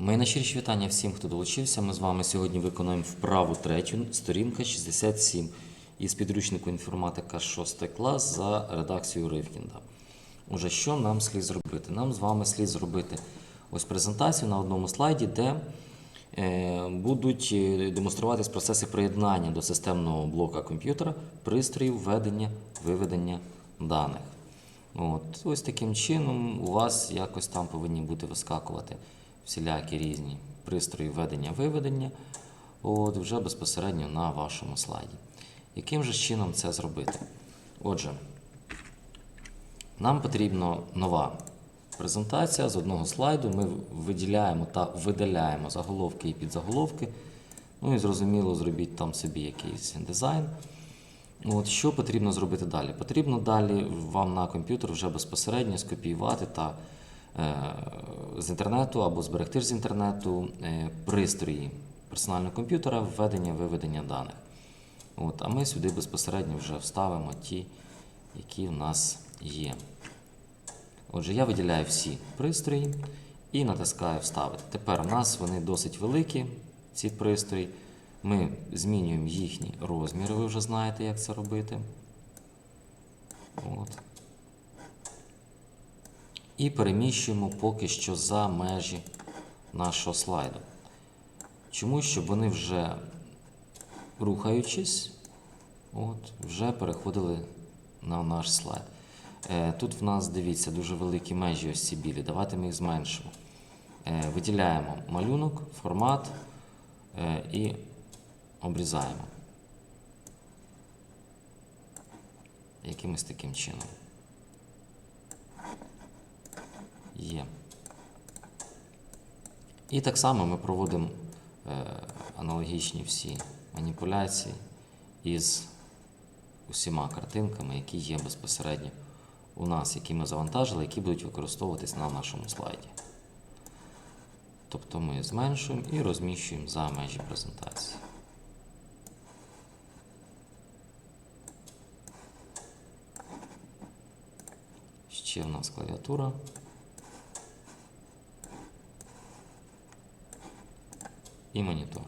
Мої найщиріші вітання всім, хто долучився. Ми з вами сьогодні виконуємо вправу третю, сторінка 67 із підручнику інформатика 6 клас за редакцією Ривкінда. Уже що нам слід зробити? Нам з вами слід зробити ось презентацію на одному слайді, де е, будуть е, демонструватись процеси приєднання до системного блока комп'ютера пристроїв введення, виведення даних. От, ось таким чином у вас якось там повинні бути вискакувати всілякі різні пристрої введення-виведення, от, вже безпосередньо на вашому слайді. Яким же чином це зробити? Отже, нам потрібна нова презентація з одного слайду. Ми виділяємо та видаляємо заголовки і підзаголовки. Ну і зрозуміло, зробіть там собі якийсь дизайн. От, що потрібно зробити далі? Потрібно далі вам на комп'ютер вже безпосередньо скопіювати та з інтернету або зберегти з інтернету е, пристрої персонального комп'ютера введення виведення даних. От, а ми сюди безпосередньо вже вставимо ті, які в нас є. Отже, я виділяю всі пристрої і натискаю Вставити. Тепер у нас вони досить великі, ці пристрої. Ми змінюємо їхні розміри, ви вже знаєте, як це робити. От. І переміщуємо поки що за межі нашого слайду. Чому? Щоб вони вже рухаючись, от, вже переходили на наш слайд. Е, Тут в нас, дивіться, дуже великі межі ось ці білі. Давайте ми їх зменшимо. Е, Виділяємо малюнок, формат е, і обрізаємо. Якимось таким чином. Є. І так само ми проводимо е, аналогічні всі маніпуляції із усіма картинками, які є безпосередньо у нас, які ми завантажили, які будуть використовуватись на нашому слайді. Тобто ми зменшуємо і розміщуємо за межі презентації. Ще в нас клавіатура. І монітор.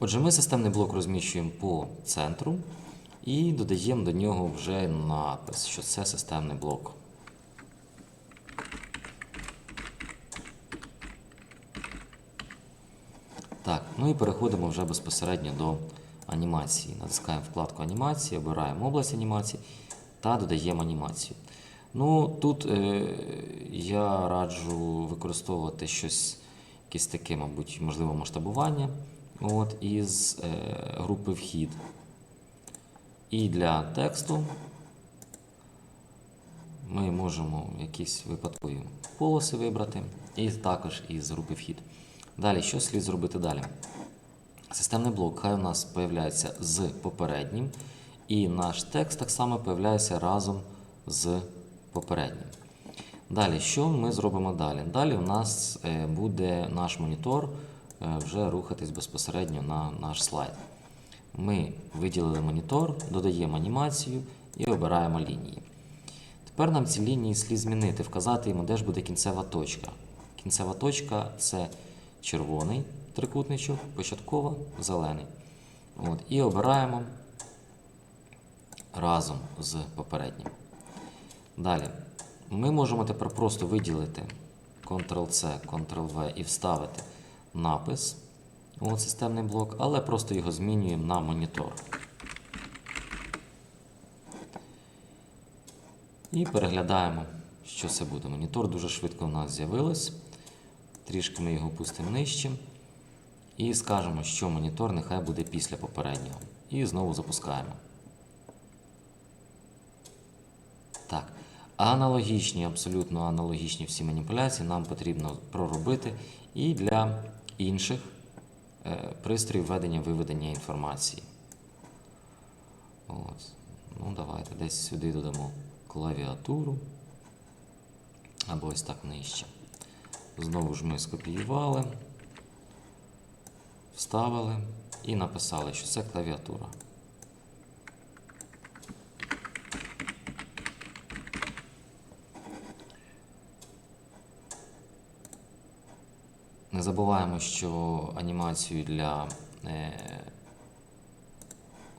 Отже, ми системний блок розміщуємо по центру і додаємо до нього вже напис, що це системний блок. Так, ну і переходимо вже безпосередньо до анімації. Натискаємо вкладку анімації, обираємо область анімації та додаємо анімацію. Ну, тут е, я раджу використовувати щось, якесь таке, мабуть, можливо, масштабування от, із е, групи вхід. І для тексту ми можемо якісь випадкові полоси вибрати, і також із групи вхід. Далі, що слід зробити далі? Системний блок хай у нас появляється з попереднім, і наш текст так само появляється разом з попереднім. Далі, що ми зробимо далі? Далі у нас е, буде наш монітор е, вже рухатись безпосередньо на наш слайд. Ми виділили монітор, додаємо анімацію і обираємо лінії. Тепер нам ці лінії слід змінити, вказати йому, де ж буде кінцева точка. Кінцева точка це червоний трикутничок, початкова зелений. От, І обираємо разом з попереднім. Далі. Ми можемо тепер просто виділити Ctrl-C, Ctrl-V і вставити напис у системний блок, але просто його змінюємо на монітор. І переглядаємо, що це буде. Монітор дуже швидко у нас з'явилось. Трішки ми його пустимо нижче. І скажемо, що монітор нехай буде після попереднього. І знову запускаємо. Так. Аналогічні, абсолютно аналогічні всі маніпуляції нам потрібно проробити і для інших е, пристроїв введення виведення інформації. От. Ну, давайте десь сюди додамо клавіатуру. Або ось так нижче. Знову ж ми скопіювали, вставили і написали, що це клавіатура. Не забуваємо, що анімацію для, е,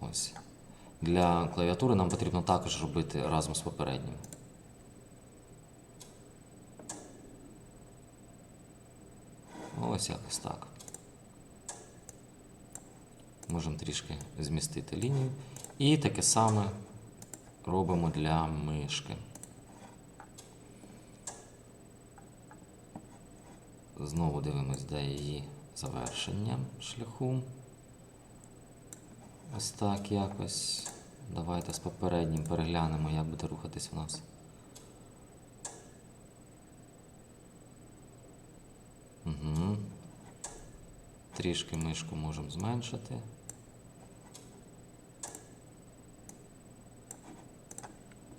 ось, для клавіатури нам потрібно також робити разом з попереднім. Ось якось так. Можемо трішки змістити лінію. І таке саме робимо для мишки. Знову дивимось, де її завершення шляху. Ось так якось. Давайте з попереднім переглянемо, як буде рухатись у нас. Угу. Трішки мишку можемо зменшити.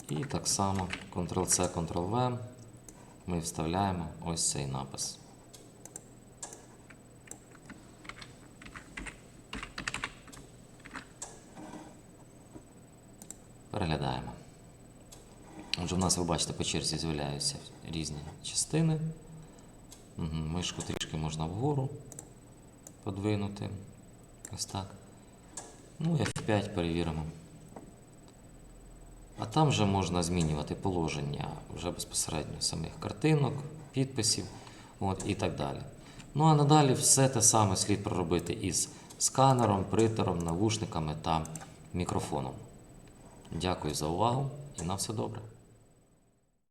І так само Ctrl-C, Ctrl-V ми вставляємо ось цей напис. Переглядаємо. Отже, в нас, ви бачите, по черзі з'являються різні частини. Мишку трішки можна вгору подвинути. Ось так. Ну і F5 перевіримо. А там вже можна змінювати положення вже безпосередньо самих картинок, підписів от, і так далі. Ну а надалі все те саме слід проробити із сканером, принтером, навушниками та мікрофоном. Дякую за увагу і на все добре.